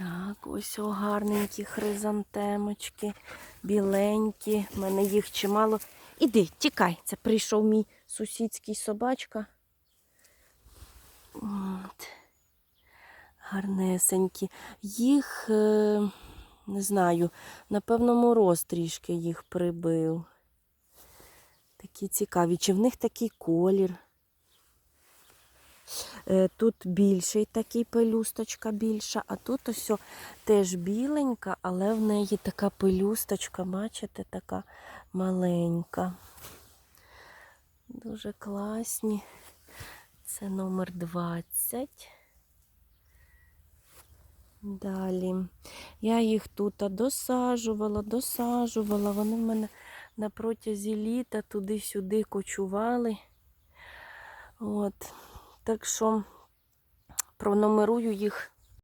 Так, ось о, гарненькі хризантемочки, біленькі. У мене їх чимало. Іди, тікай. Це прийшов мій сусідський собачка. От. Гарнесенькі. Їх, е, не знаю, напевно, мороз трішки їх прибив. Такі цікаві. Чи в них такий колір? Е, Тут більший такий пелюсточка більша, а тут ось теж біленька, але в неї така пелюсточка, бачите, така маленька. Дуже класні. Це номер 20. Далі. Я їх тут досаджувала, досаджувала. Вони в мене на протязі літа туди-сюди кочували. От. Так що пронумерую їх